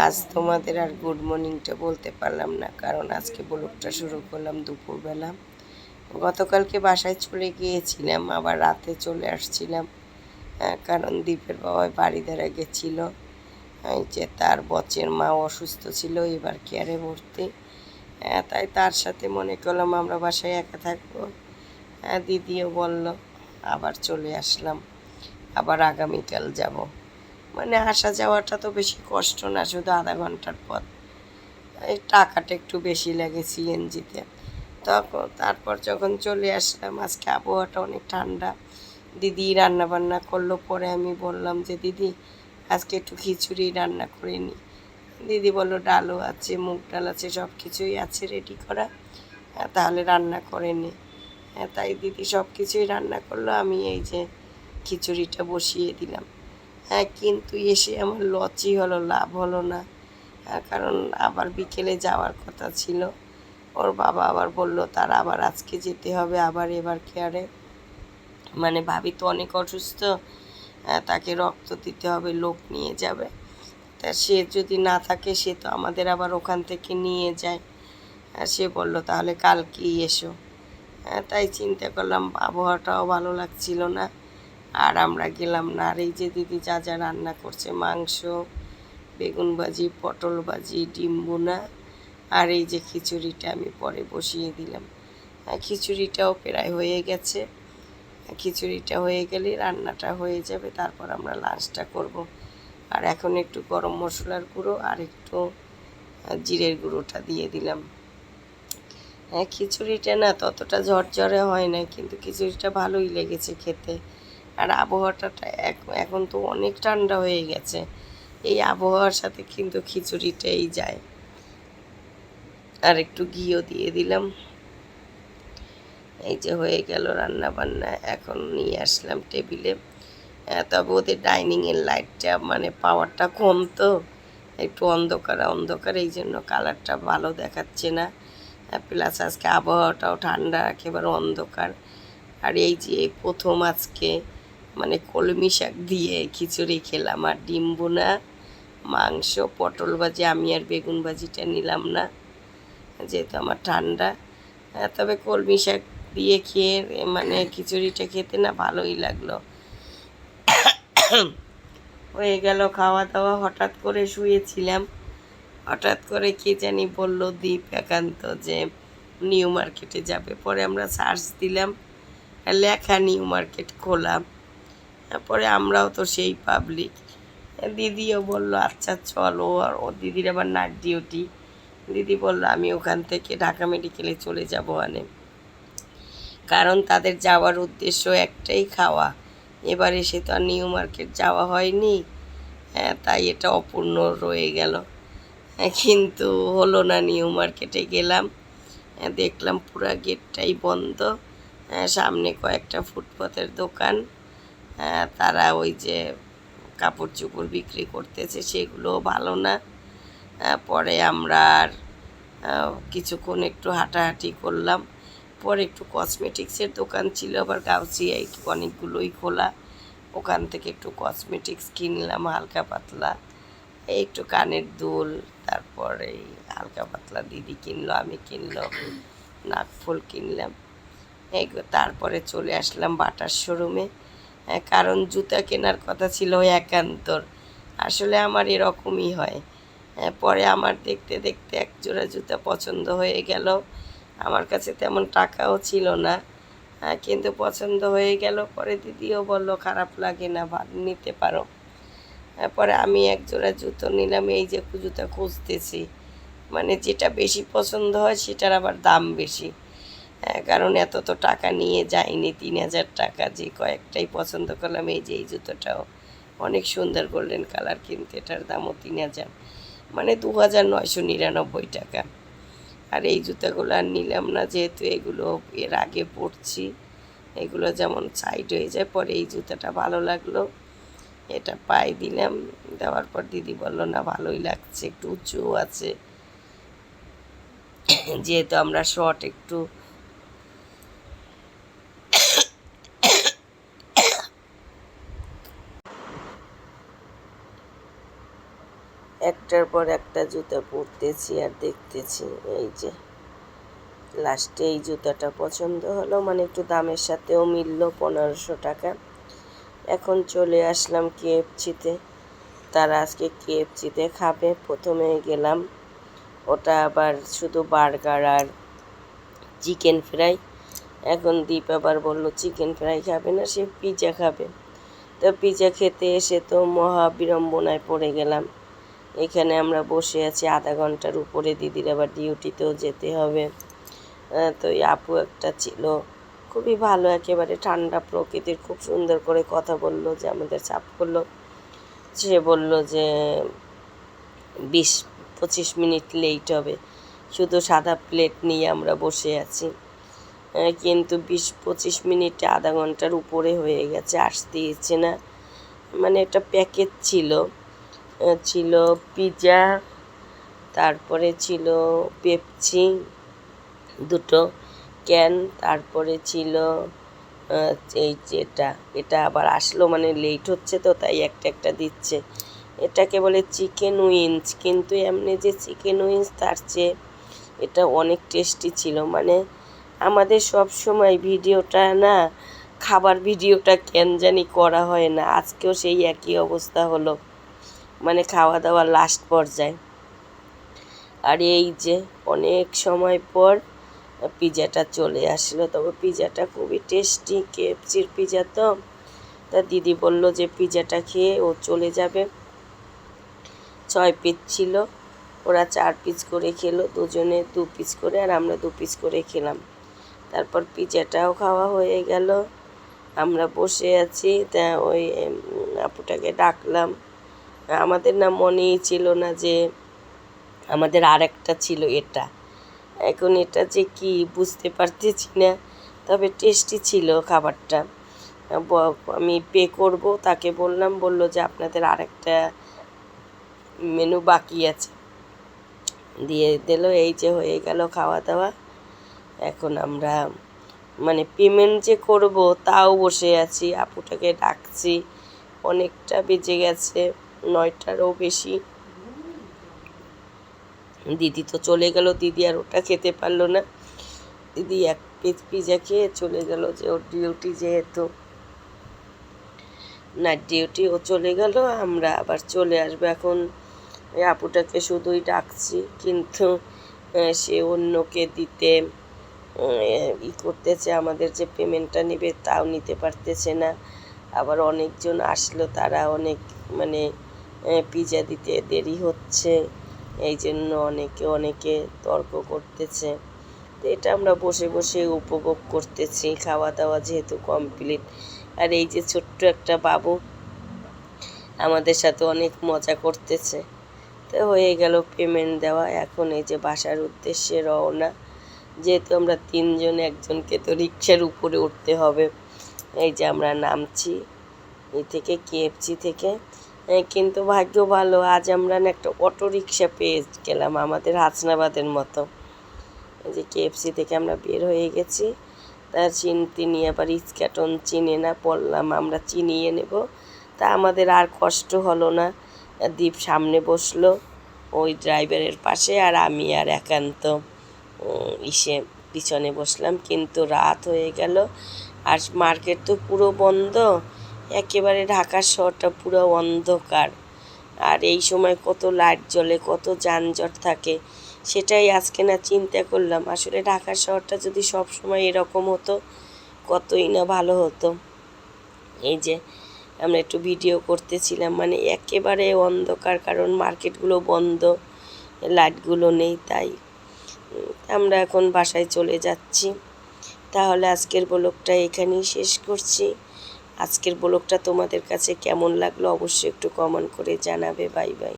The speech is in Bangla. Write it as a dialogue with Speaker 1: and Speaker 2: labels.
Speaker 1: আজ তোমাদের আর গুড মর্নিংটা বলতে পারলাম না কারণ আজকে ব্লগটা শুরু করলাম দুপুরবেলা। গতকালকে বাসায় চলে গিয়েছিলাম আবার রাতে চলে আসছিলাম আহ, কারণ দ্বীপের বাবা বাড়ি ধারা গেছিল। যে তার বচের মা অসুস্থ ছিল এবার কেয়ারে ভর্তি। আহ, তাই তার সাথে মনে করলাম আমরা বাসায় একা থাকব। আহ, দিদিও বলল আবার চলে আসলাম আবার আগামীকাল যাব। মানে আসা যাওয়াটা তো বেশি কষ্ট না শুধু আধা ঘণ্টার পথ। এই টাকাটা একটু বেশি লাগে সিএনজিতে। তখন তারপর যখন চলে আসলাম আজকে আবহাওয়াটা অনেক ঠান্ডা। দিদি রান্না বান্না করল পরে আমি বললাম যে দিদি আজকে একটু খিচুড়ি রান্না করে নি। দিদি বলল ডালও আছে মুগ ডাল আছে সব কিছুই আছে রেডি করা। হ্যাঁ, তাহলে রান্না করে নি। হ্যাঁ, তাই দিদি সব কিছুই রান্না করল আমি এই যে খিচুড়িটা বসিয়ে দিলাম। কিন্তু এসে আমার লচই হলো লাভ হলো না। হ্যাঁ, কারণ আবার বিকেলে যাওয়ার কথা ছিল। ওর বাবা আবার বলল তার আবার আজকে যেতে হবে আবার এবার কেয়ারে মানে ভাবি তো অনেক অসুস্থ। আহ, তাকে রক্ত দিতে হবে লোক নিয়ে যাবে। তা সে যদি না থাকে সে তো আমাদের আবার ওখান থেকে নিয়ে যায়। আহ, সে বলল তাহলে কালকেই এসো। আহ, তাই চিন্তা করলাম আবহাওয়াটাও ভালো লাগছিল না। আর আমরা গেলাম না। আর এই যে দিদি যা যা রান্না করছে, মাংস, বেগুন ভাজি, পটল ভাজি, ডিম বোনা আর এই যে খিচুড়িটা আমি পরে বসিয়ে দিলাম। খিচুড়িটাও প্রায় হয়ে গেছে। খিচুড়িটা হয়ে গেলে রান্নাটা হয়ে যাবে, তারপর আমরা লাঞ্চটা করব। আর এখন একটু গরম মশলার গুঁড়ো আর একটু জিরের গুঁড়োটা দিয়ে দিলাম। হ্যাঁ খিচুড়িটা না ততটা ঝরঝরে হয় না, কিন্তু খিচুড়িটা ভালোই লেগেছে খেতে। আর আবহাওয়াটা এখন তো অনেক ঠান্ডা হয়ে গেছে। এই আবহাওয়ার সাথে কিন্তু খিচুড়িটাই যায়। আর একটু ঘিও দিয়ে দিলাম। এই যে হয়ে গেল রান্না বান্না এখন নিয়ে আসলাম টেবিলে। তবে ওদের ডাইনিংয়ের লাইটটা মানে পাওয়ারটা কম তো। একটু অন্ধকার অন্ধকার, এই জন্য কালারটা ভালো দেখাচ্ছে না। প্লাস আজকে আবহাওয়াটাও ঠান্ডা, একেবারে অন্ধকার। আর এই যে প্রথম আজকে মানে কলমি শাক দিয়ে খিচুড়ি খেলাম আর ডিম বোনা মাংস, পটল ভাজি, আমি আর বেগুন ভাজিটা নিলাম না, যেহেতু আমার ঠান্ডা। তবে কলমি শাক দিয়ে খেয়ে মানে খিচুড়িটা খেতে না ভালোই লাগল। হয়ে গেল খাওয়া দাওয়া হঠাৎ করে শুয়েছিলাম। হঠাৎ করে কে জানি বলল দীপ একান্ত যে নিউ মার্কেটে যাবে। পরে আমরা সার্চ দিলাম, লেখা নিউ মার্কেট খোলা। পরে আমরাও তো সেই পাবলিক দিদিও বলল আচ্ছা চলো। আর ও দিদির আবার নাইট ডিউটি দিদি বলল আমি ওখান থেকে ঢাকা মেডিকেলে চলে যাব আনে। কারণ তাদের যাওয়ার উদ্দেশ্য একটাই খাওয়া। এবার এসে তো আর নিউ মার্কেট যাওয়া হয়নি। হ্যাঁ, তাই এটা অপূর্ণ রয়ে গেল। হ্যাঁ, কিন্তু হলো না নিউ মার্কেটে গেলাম। হ্যাঁ, দেখলাম পুরা গেটটাই বন্ধ। হ্যাঁ, সামনে কয়েকটা ফুটপাতের দোকান। তারা ওই যে কাপড় চোপড় বিক্রি করতেছে সেগুলোও ভালো না। হ্যাঁ, পরে আমরা আর কিছুক্ষণ একটু হাঁটাহাঁটি করলাম। পরে একটু কসমেটিক্সের দোকান ছিল আবার গাউসিয়ায় অনেকগুলোই খোলা। ওখান থেকে একটু কসমেটিক্স কিনলাম হালকা পাতলা। এই একটু কানের দুল তারপরে হালকা পাতলা দিদি কিনলো আমি কিনলো নাকফুল কিনলাম। এই তারপরে চলে আসলাম বাটার শোরুমে। হ্যাঁ, কারণ জুতা কেনার কথা ছিল একান্তর। আসলে আমার এরকমই হয়। হ্যাঁ, পরে আমার দেখতে দেখতে এক জোড়া জুতা পছন্দ হয়ে গেল। আমার কাছে তেমন টাকাও ছিল না। হ্যাঁ, কিন্তু পছন্দ হয়ে গেল। পরে দিদিও বলল খারাপ লাগে না নিতে পারো। পরে আমি এক জোড়া জুতো নিলাম এই যে জুতো খুঁজতেছি। মানে যেটা বেশি পছন্দ হয় সেটার আবার দাম বেশি। হ্যাঁ, কারণ এত তো টাকা নিয়ে যাইনি, তিন হাজার টাকা যে কয়েকটাই পছন্দ করলাম, এই যে এই জুতোটাও। অনেক সুন্দর গোল্ডেন কালার কিন্তু, এটার দামও তিন হাজার। মানে দু হাজার নয়শো নিরানব্বই টাকা। আর এই জুতাগুলো আর নিলাম না, যেহেতু এগুলো এর আগে পরছি, এগুলো যেমন সাইড হয়ে যায়, পরে এই জুতাটা ভালো লাগল। এটা পায়ে দিলাম, দেওয়ার পর দিদি বলল, না, ভালোই লাগছে, একটু উঁচুও আছে। যেহেতু আমরা শর্ট একটু একটার পর একটা জুতা পরতেছি আর দেখতেছি এই যে। লাস্টে এই জুতাটা পছন্দ হলো মানে একটু দামের সাথেও মিললো পনেরোশো টাকা। এখন চলে আসলাম কেএফসিতে। তারা আজকে কেএফসিতে খাবে, প্রথমে গেলাম। ওটা আবার শুধু বার্গার আর চিকেন ফ্রাই। এখন দীপ আবার বলল, চিকেন ফ্রাই খাবে না, সে পিৎজা খাবে। তো পিৎজা খেতে এসে তো মহা বিড়ম্বনায় পড়ে গেলাম। এখানে আমরা বসে আছি আধা ঘণ্টার উপরে। দিদির আবার ডিউটিতেও যেতে হবে। তো এই আপু একটা ছিল। খুবই ভালো, একেবারে ঠান্ডা প্রকৃতির, খুব সুন্দর করে কথা বলল যে আমাদের চাপ করল। সে বলল যে বিশ, পঁচিশ মিনিট লেট হবে। শুধু সাদা প্লেট নিয়ে আমরা বসে আছি। কিন্তু বিশ, পঁচিশ মিনিটে আধা ঘণ্টার উপরে হয়ে গেছে আসতে ইচ্ছে না। মানে একটা প্যাকেট ছিল। ছিল পিৎজা তারপরে ছিল পেপসি দুটো ক্যান তারপরে ছিল এই যেটা এটা আবার আসলো মানে লেট হচ্ছে তো, তাই একটা একটা দিচ্ছে। এটাকে বলে চিকেন উইংস কিন্তু এমনি যে চিকেন উইংস তার চেয়ে এটা অনেক টেস্টি ছিল। মানে আমাদের সব সময় ভিডিওটা না, খাবার ভিডিওটা কেন জানি করা হয় না। আজকেও সেই একই অবস্থা হলো। মানে খাওয়া দাওয়া লাস্ট পর্যায়ে। আর এই যে অনেক সময় পর পিজাটা চলে আসলো, তবে পিজাটা খুবই টেস্টি কেএফসির পিজা তো। তা দিদি বলল যে পিজাটা খেয়ে ও চলে যাবে। ছয় পিস ছিল, ওরা চার পিস করে খেলো, দুজনে দু পিস করে আর আমরা দু পিস করে খেলাম। তারপর পিজাটাও খাওয়া হয়ে গেল। আমরা বসে আছি, তা ওই আপুটাকে ডাকলাম। আমাদের না মনেই ছিল না যে আমাদের আরেকটা ছিল এটা। এখন এটা যে কি বুঝতে পারতেছি না, তবে টেস্টি ছিল খাবারটা। আমি পে করব, তাকে বললাম, বলল যে আপনাদের আরেকটা মেনু বাকি আছে। দিয়ে দিল, এই যে হয়ে গেল খাওয়া দাওয়া এখন আমরা মানে পেমেন্ট যে করব, তাও বসে আছি, আপুটাকে ডাকছি, অনেকটা বেজে গেছে। নয়টারও বেশি। দিদি তো চলে গেল, দিদি আর ওটা খেতে পারল না। দিদি এক পিস পিজা খেয়ে চলে গেল যে ওর ডিউটি যেহেতু। না ডিউটি ও চলে গেল, আমরা আবার চলে আসব এখন। আপুটাকে শুধুই ডাকছি, কিন্তু সে অন্যকে দিতে ই করতেছে, আমাদের যে পেমেন্টটা নেবে তাও নিতে পারতেছে না। আবার অনেকজন আসলো, তারা অনেক মানে পিজা দিতে দেরি হচ্ছে। এই জন্য অনেকে অনেকে তর্ক করতেছে। তো এটা আমরা বসে বসে উপভোগ করতেছি। খাওয়া দাওয়া যেহেতু কমপ্লিট আর এই যে ছোট্ট একটা বাবু আমাদের সাথে অনেক মজা করতেছে। তো হয়ে গেল পেমেন্ট দেওয়া। এখন এই যে বাসার উদ্দেশ্যে রওনা। যেহেতু আমরা তিনজন একজনকে তো রিক্সার উপরে উঠতে হবে। এই যে আমরা নামছি। এই থেকে কেএফসি থেকে। এ, কিন্তু ভাগ্য ভালো, আজ আমরা না একটা অটো রিক্সা পেয়ে গেলাম আমাদের হাসনাবাদের মতো। যে কেএফসি থেকে আমরা বের হয়ে গেছি। তার চিনতে নিয়ে আবার ইস্কাটন চিনে না পড়লাম আমরা চিনিয়ে নেব। তা আমাদের আর কষ্ট হলো না। দীপ সামনে বসল ওই ড্রাইভারের পাশে আর আমি আর একান্ত ইসে পিছনে বসলাম। কিন্তু রাত হয়ে গেল, আর মার্কেট তো পুরো বন্ধ। একেবারে ঢাকার শহরটা পুরো অন্ধকার। আর এই সময় কত লাইট জ্বলে, কত যানজট থাকে, সেটাই আজকে না চিন্তা করলাম। আসলে ঢাকার শহরটা যদি সব সময় এরকম হতো, কতই না ভালো হতো। এই যে, আমরা একটু ভিডিও করতেছিলাম মানে একেবারে অন্ধকার, কারণ মার্কেটগুলো বন্ধ, লাইটগুলো নেই, তাই। আমরা এখন বাসায় চলে যাচ্ছি। তাহলে আজকের ব্লগটা এখানেই শেষ করছি। আজকের ব্লগটা তোমাদের কাছে কেমন লাগল অবশ্যই একটু কমেন্ট করে জানাবে। Bye bye